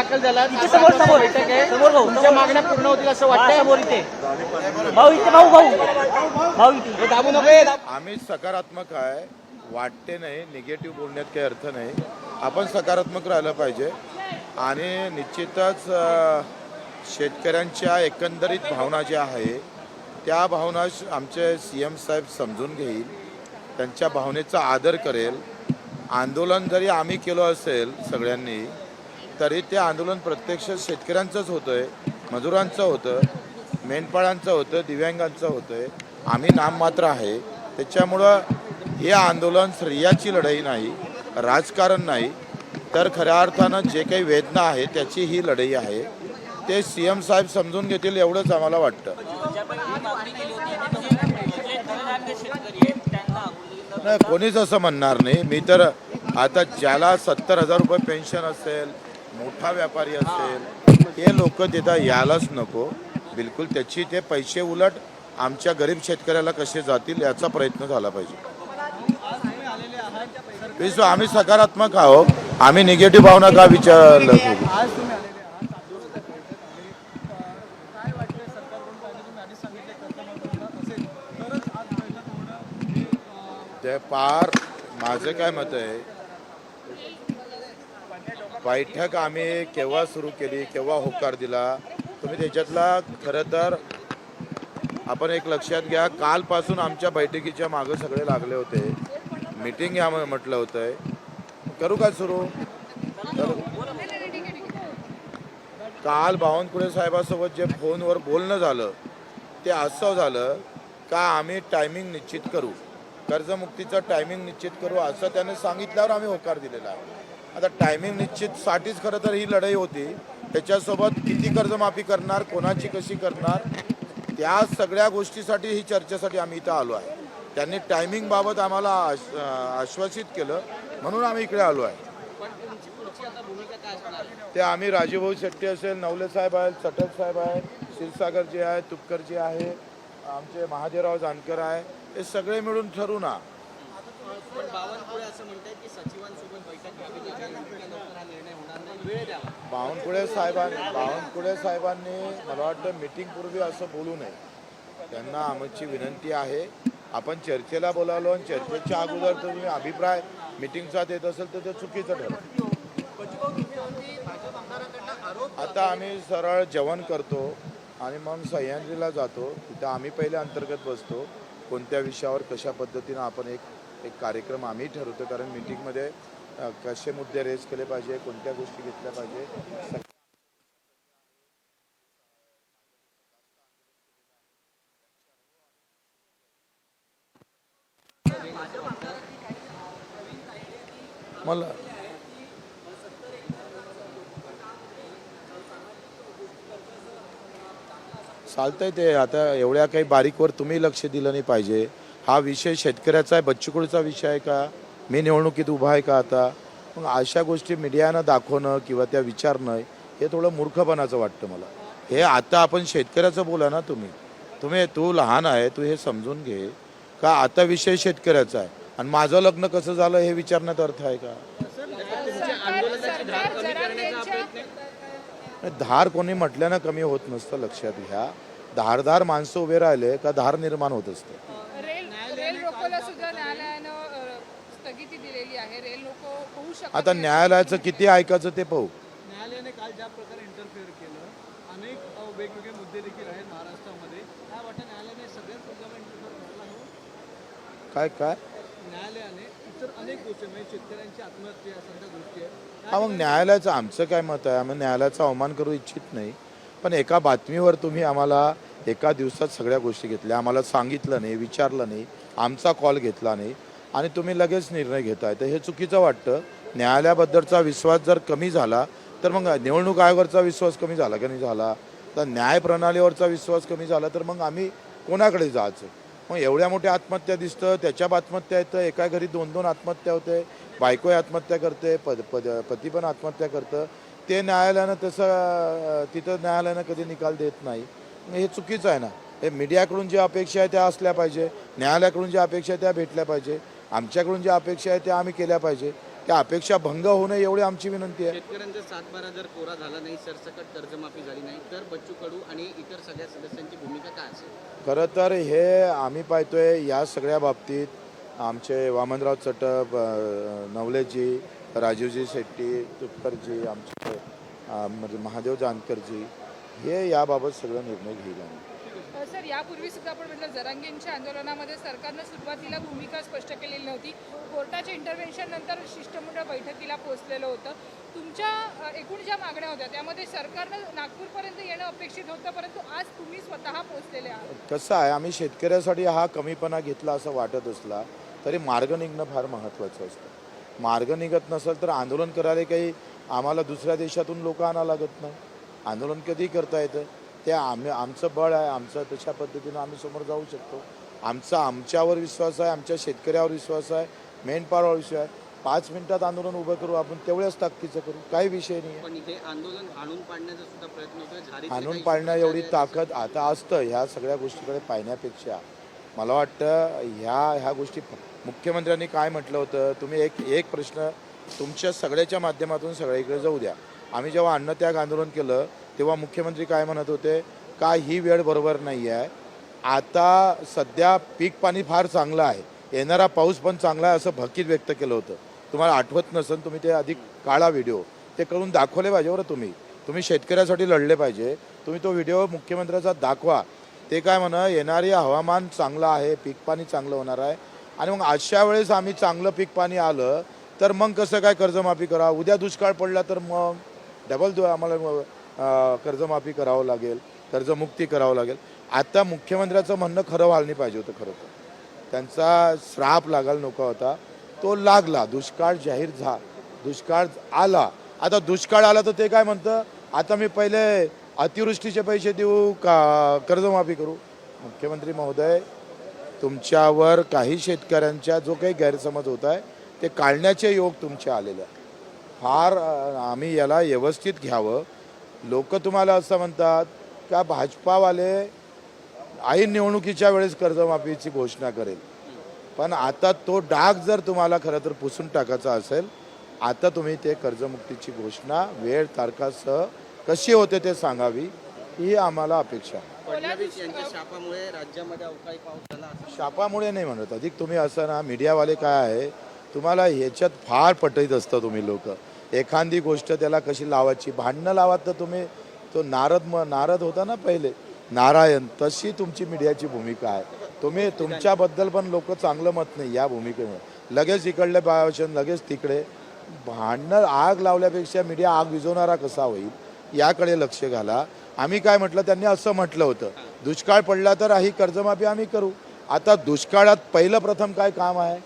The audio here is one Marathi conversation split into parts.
दाखल झाला. समोर समोर. बैठक आहे. समोर भाऊ तुमच्या मागण्या पूर्ण होतील असं हा, वाटतंय? समोर इथे. भाऊ इथे भाऊ भाऊ. भाऊ इथे. दाबू नको आम्ही सकारात्मक आहे. वाटते नाही निगेटिव्ह बोलण्यात काही अर्थ नाही. आपण सकारात्मक राहिलं पाहिजे. आणि निश्चितच शेतकऱ्यांच्या एकंदरीत भावना ज्या आहे त्या भावना आमचे सी एम साहेब समजून घेईल. त्यांच्या भावनेचा आदर करेल. आंदोलन जरी आम्ही केलं असेल सगळ्यांनी तरी ते आंदोलन प्रत्यक्ष शेतकऱ्यांचंच होतं आहे मजुरांचं होतं मेंढपाळांचं होतं दिव्यांगांचं होतं आहे आम्ही नाममात्र आहे. त्याच्यामुळं हे आंदोलन स्त्रियाची लढाई नाही राजकारण नाही. तर खऱ्या अर्थानं जे काही वेदना आहे त्याची ही लढाई आहे. ते सी एम साहेब समजून घेतील एवढंच आम्हाला वाटतं. नाही कोणीच असं म्हणणार नाही. मी तर आता ज्याला सत्तर हजार रुपये पेन्शन असेल मोठा व्यापारी असेल ते लोक तिथं यायलाच नको. बिलकुल त्याची ते पैसे उलट आमच्या गरीब शेतकऱ्याला कसे जातील याचा प्रयत्न झाला पाहिजे. आम्ही सकारात्मक आहोत. आम्ही निगेटिव्ह भावना का विचारलं ते पार माझं काय मत आहे बैठक आम्ही केव्हा सुरू केली केव्हा होकार दिला तुम्ही त्याच्यातला खरं तर आपण एक लक्षात घ्या कालपासून आमच्या बैठकीच्या मागं सगळे लागले होते. मीटिंग या म्हटलं होतं करू का सुरू? काल बावनकुळे साहेबासोबत जे फोनवर बोलणं झालं ते असं झालं का आम्ही टायमिंग निश्चित करू? कर्जमुक्तीचं टायमिंग निश्चित करू असं त्याने सांगितल्यावर आम्ही होकार दिलेला आहे. आता टायमिंग निश्चितसाठीच खरं तर ही लढाई होती. त्याच्यासोबत किती कर्जमाफी करणार कोणाची कशी करणार त्या सगळ्या गोष्टीसाठी ही चर्चेसाठी आम्ही इथं आलो आहे. त्यांनी टायमिंग बाबत आम्हाला आश- आश्वासित केलं म्हणून आम्ही इकडे आलो आहे. ते आम्ही राजीभाऊ शेट्टी असेल नवले साहेब आहेत चटक साहेब आहेत क्षीरसागरजी आहे तुपकरजी आहे आमचे महादेवराव जानकर आहे हे सगळे मिळून ठरू ना. बावनकुळे साहेबांनी बावनकुळे साहेबांनी मला वाटतं मीटिंग पूर्वी असं बोलू नये. त्यांना आमची विनंती आहे. आपण चर्चेला बोलावलो आणि चर्चेच्या अगोदर तुम्ही अभिप्राय मिटिंगचा देत असेल तर ते चुकीचं ठरतं आता आम्ही सरळ जेवण करतो आणि मग सह्याद्रीला जातो. तिथं आम्ही पहिले अंतर्गत बसतो. कोणत्या विषयावर कशा पद्धतीनं आपण एक एक कार्यक्रम आम्ही ठरवतो कारण मीटिंगमध्ये कसे मुद्दे रेज केले पाहिजे कोणत्या गोष्टी घेतल्या पाहिजे मला चालतंय ते आता एवढ्या काही बारीकवर तुम्ही लक्ष दिलं नाही पाहिजे. हा विषय शेतकऱ्याचा आहे बच्चूकडचा विषय आहे का? मी निवडणुकीत उभा आहे का आता? मग अशा गोष्टी मीडियानं दाखवणं किंवा त्या विचारणं हे थोडं मूर्खपणाचं वाटतं मला. हे आता आपण शेतकऱ्याचं बोला ना तुम्ही. तुम्ही तू लहान आहे तू हे समजून घे का आता विषय शेतकऱ्याचा आहे? आणि माझं लग्न कसं झालं हे विचारण्यात अर्थ आहे का? धार कोणी म्हटल्यानं कमी होत नसतं लक्षात घ्या. धारदार माणसं उभे राहिले का धार निर्माण होत असतं. आता. न्यायालयाचं किती ऐकायचं ते पाहू. न्यायालयाने काल ज्या प्रकारे इंटरफेअर केलं अनेक वेगवेगळे मुद्दे देखील आहेत महाराष्ट्रामध्ये. काय वाटतं न्यायालयाने सगळ्याच मुद्द्यावर इंटरफेअर करायला हवं? काय काय? न्यायालयाने इतर अनेक गोष्टी म्हणजे शेतकऱ्यांची आत्महत्या गोष्टी आहेत. हा मग न्यायालयाचं आमचं काय मत आहे? आम्ही न्यायालयाचा अवमान करू इच्छित नाही. पण एका बातमीवर तुम्ही आम्हाला एका दिवसात सगळ्या गोष्टी घेतल्या. आम्हाला सांगितलं नाही विचारलं नाही आमचा कॉल घेतला नाही. आणि तुम्ही लगेच निर्णय घेताय. तर हे चुकीचं वाटतं. न्यायालयाबद्दलचा विश्वास जर कमी झाला तर मग निवडणूक आयोगावरचा विश्वास कमी झाला का नाही झाला? तर न्याय प्रणालीवरचा विश्वास कमी झाला तर मग आम्ही कोणाकडे जायचं? मग एवढ्या मोठ्या आत्महत्या दिसतं त्याच्या आत्महत्या येतं एका घरी दोन दोन आत्महत्या होते बायकोही आत्महत्या करते पद पद पती पण आत्महत्या करतं. ते न्यायालयानं तसं तिथं न्यायालयानं कधी निकाल देत नाही. हे चुकीचं आहे ना? हे मीडियाकडून ज्या अपेक्षा आहे त्या असल्या पाहिजे. न्यायालयाकडून ज्या अपेक्षा आहे त्या भेटल्या पाहिजे. आमच्याकडून ज्या अपेक्षा आहे त्या आम्ही केल्या पाहिजे. त्या अपेक्षा भंग होऊ नये एवढी आमची विनंती आहे. शेतकऱ्यांचा सातबारा जर कोरा झाला नाही सरसकट कर्जमाफी झाली नाही तर बच्चू कडू आणि इतर सगळ्या सदस्यांची भूमिका काय असेल? खरं तर हे आम्ही पाहतोय या सगळ्या बाबतीत आमचे वामनराव चटप नवलेजी राजीवजी शेट्टी तुपकरजी आमचे म्हणजे महादेव जानकरजी हे याबाबत सगळं निर्णय घेईल आम्ही. सर यापूर्वी सुद्धा आपण म्हटलं जरांगेंच्या आंदोलनामध्ये सरकारनं सुरुवातीला भूमिका स्पष्ट केलेली नव्हती. कोर्टाच्या इंटरव्हेन्शन नंतर शिष्टमंडळ बैठकीला पोहोचलेलं होतं. तुमच्या एकूण ज्या मागण्या होत्या त्यामध्ये सरकारनं नागपूरपर्यंत येणं अपेक्षित होतं परंतु आज तुम्ही स्वतः पोहोचलेले आहात. कसं आहे आम्ही शेतकऱ्यासाठी हा कमीपणा घेतला असं वाटत असला तरी मार्ग निघणं फार महत्त्वाचं असतं. मार्ग निघत नसेल तर आंदोलन करायला काही आम्हाला दुसऱ्या देशातून लोक आणा लागत नाही. आंदोलन कधी करता येतं. ते आम्ही आमचं बळ आहे आमचं तशा पद्धतीनं आम्ही समोर जाऊ शकतो. आमचा आमच्यावर विश्वास आहे आमच्या शेतकऱ्यावर विश्वास आहे मेन पावरवर विश्वास आहे. पाच मिनिटात आंदोलन उभं करू आपण तेवढ्याच ताकदीचं करू. काही विषय नाही आंदोलन हाणून पाडण्याचा सुद्धा प्रयत्न आणून काही पाडण्या एवढी ताकद आता असतं ह्या सगळ्या गोष्टीकडे पाहण्यापेक्षा. मला वाटतं ह्या ह्या गोष्टी मुख्यमंत्र्यांनी काय म्हटलं होतं? तुम्ही एक एक प्रश्न तुमच्या सगळ्याच्या माध्यमातून सगळीकडे जाऊ द्या. आम्ही जेव्हा अन्नत्याग आंदोलन केलं तेव्हा मुख्यमंत्री काय म्हणत होते का ही वेळ बरोबर नाही आहे आता सध्या पीक पाणी फार चांगलं आहे. येणारा पाऊस पण चांगला आहे असं भकीत व्यक्त केलं होतं. तुम्हाला आठवत नसेल तुम्ही ते अधिक काळा व्हिडिओ ते करून दाखवले पाहिजे बरं तुम्ही. तुम्ही शेतकऱ्यासाठी लढले पाहिजे. तुम्ही तो व्हिडिओ मुख्यमंत्र्याचा दाखवा. ते काय म्हणा येणारे हवामान चांगलं आहे पीक पाणी चांगलं होणार आहे. आणि मग अशा वेळेस आम्ही चांगलं पीक पाणी आलं तर मग कसं काय कर्जमाफी करा? उद्या दुष्काळ पडला तर मग डबल दु आम्हाला कर्जमाफी करावं लागेल कर्जमुक्ती करावं लागेल. आता मुख्यमंत्र्याचं म्हणणं खरं व्हायला पाहिजे होतं खरं तर. त्यांचा श्राप लागायला नको होता. तो लागला. दुष्काळ जाहीर झा दुष्काळ आला. आता दुष्काळ आला तर ते काय म्हणतं? आता मी पहिले अतिवृष्टीचे पैसे देऊ का कर्जमाफी करू? मुख्यमंत्री महोदय तुमच्यावर काही शेतकऱ्यांच्या जो काही गैरसमज होत आहे ते काढण्याचे योग तुमचे आलेले आहे फार आम्ही याला व्यवस्थित घ्यावं. लोक तुम्हाला असं म्हणतात का भाजपावाले ऐन निवडणुकीच्या वेळेस कर्जमाफीची घोषणा करेल. पण आता तो डाग जर तुम्हाला खरं तर पुसून टाकायचा असेल आता तुम्ही ते कर्जमुक्तीची घोषणा वेळ तारखासह कशी होते ते सांगावी ही आम्हाला अपेक्षा आहे. शापामुळे नाही म्हणत. अधिक तुम्ही असं ना मीडियावाले काय आहे तुम्हाला ह्याच्यात फार पटईत असतं तुम्ही लोक. एखादी गोष्ट त्याला कशी लावायची? भांडणं लावात तर तुम्ही तो नारद म नारद होता ना पहिले. नारायण तशी तुमची मीडियाची भूमिका आहे. तुम्ही तुमच्याबद्दल पण लोक चांगलं मत नाही या भूमिकेमुळे. लगेच इकडले भाषण लगेच तिकडे. भांडणं आग लावल्यापेक्षा मीडिया आग विझवणारा कसा होईल याकडे लक्ष घाला. आम्ही काय म्हटलं त्यांनी असं म्हटलं होतं. दुष्काळ पडला तर ही कर्जमाफी आम्ही करू. आता दुष्काळात पहिलं प्रथम काय काम आहे?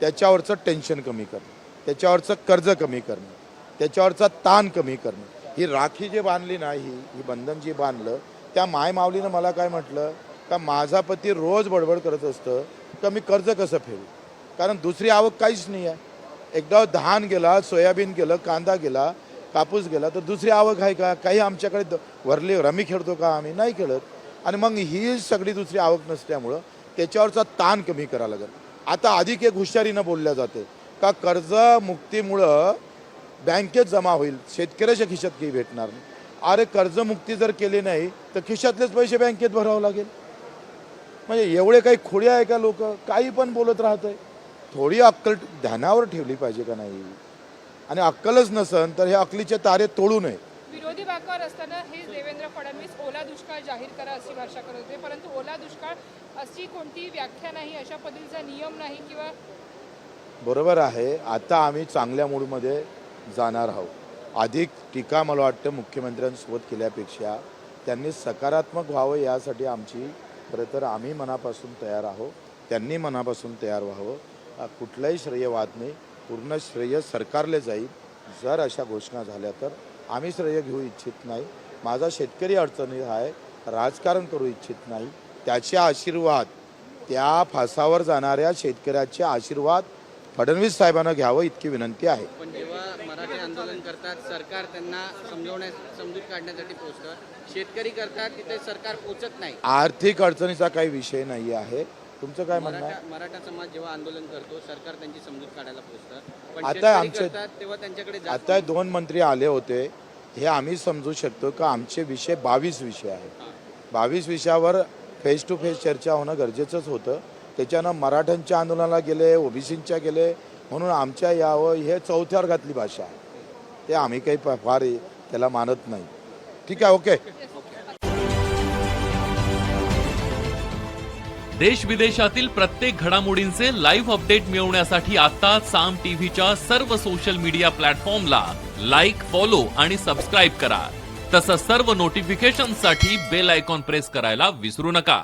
त्याच्यावरचं टेन्शन कमी करणं. त्याच्यावरचं कर्ज कमी करणं त्याच्यावरचा ताण कमी करणं. ही राखी जे बांधली नाही ही ही बंधन जी बांधलं त्या माय माऊलीनं मला काय म्हटलं का माझा पती रोज बडबड करत असतं का मी कर्ज कसं फेडू? कारण दुसरी आवक काहीच नाही आहे. एकदा धान गेला सोयाबीन गेलं कांदा गेला कापूस गेला तर दुसरी आवक आहे का? काही आमच्याकडे द- वरली रमी खेळतो का आम्ही? नाही खेळत. आणि मग ही सगळी दुसरी आवक नसल्यामुळं त्याच्यावरचा ताण कमी करावा लागेल. आता अधिक एक हुशारीनं बोलल्या जाते. का कर्जमुक्तीमुळं बँकेत जमा होईल? शेतकऱ्याच्या खिशात काही भेटणार नाही. अरे कर्जमुक्ती जर केली नाही तर खिशातलेच पैसे बँकेत भरावं लागेल. म्हणजे एवढे काही खोडी आहे का लोक? काही पण बोलत राहत आहे थोडी अक्कल ध्यानावर ठेवली पाहिजे का नाही? आणि अक्कलच नसन तर हे अक्कलीचे तारे तोडू नये. विरोधी बाकावर असताना हे देवेंद्र फडणवीस ओला दुष्काळ जाहीर करा अशी भाषा करत होते. परंतु ओला दुष्काळ अशी कोणती व्याख्या नाही अशा पद्धतीचा नियम नाही किंवा बरोबर आहे. आता आम्ही चांगल्या मूडमध्ये जाणार आहोत. अधिक टीका मला वाटतं मुख्यमंत्र्यांसोबत केल्यापेक्षा त्यांनी सकारात्मक व्हावं यासाठी आमची खरं तर आम्ही मनापासून तयार आहोत. त्यांनी मनापासून तयार व्हावं. कुठलंही कुठलाही श्रेय वाद नाही. पूर्ण श्रेय सरकारले जाईल. जर अशा घोषणा झाल्या तर आम्ही श्रेय घेऊ इच्छित नाही. माझा शेतकरी अडचणीत आहे. राजकारण करू इच्छित नाही. त्याचे आशीर्वाद त्या फासावर जाणाऱ्या शेतकऱ्याचे आशीर्वाद फडणवीस साहेबांना घ्यावं इतकी विनंती आहे. पण जेव्हा मराठी आंदोलन करतात सरकार त्यांना काढण्यासाठी पोहोचतं. शेतकरी करतात तिथे सरकार पोचत नाही. आर्थिक अडचणीचा काही विषय नाही आहे. तुमचं काय म्हणणं आहे? मराठा मराठा समाज जेव्हा आंदोलन करतो सरकार त्यांची समजूत काढायला पोहोचतं. पण आता शेतकरी आमचे- करतात तेव्हा त्यांच्याकडे आता दोन मंत्री आले होते. हे आम्ही समजू शकतो का? आमचे विषय बावीस विषय आहेत. बावीस विषयावर फेस टू फेस चर्चा होणं गरजेचंच होतं. त्याच्यानं मराठ्यांच्या आंदोलनाला गेले ओबीसींच्या गेले. म्हणून आमच्या यावं हे चौथ्यावर घातली भाषा आहे. ते आम्ही काही फार त्याला मानत नाही. ठीक आहे ओके. देश विदेशातील प्रत्येक घडामोडींचे लाईव्ह अपडेट मिळवण्यासाठी आता साम टीव्हीच्या सर्व सोशल मीडिया प्लॅटफॉर्मला लाईक फॉलो आणि सबस्क्राईब करा. तसंच सर्व नोटिफिकेशनसाठी बेल आयकॉन प्रेस करायला विसरू नका.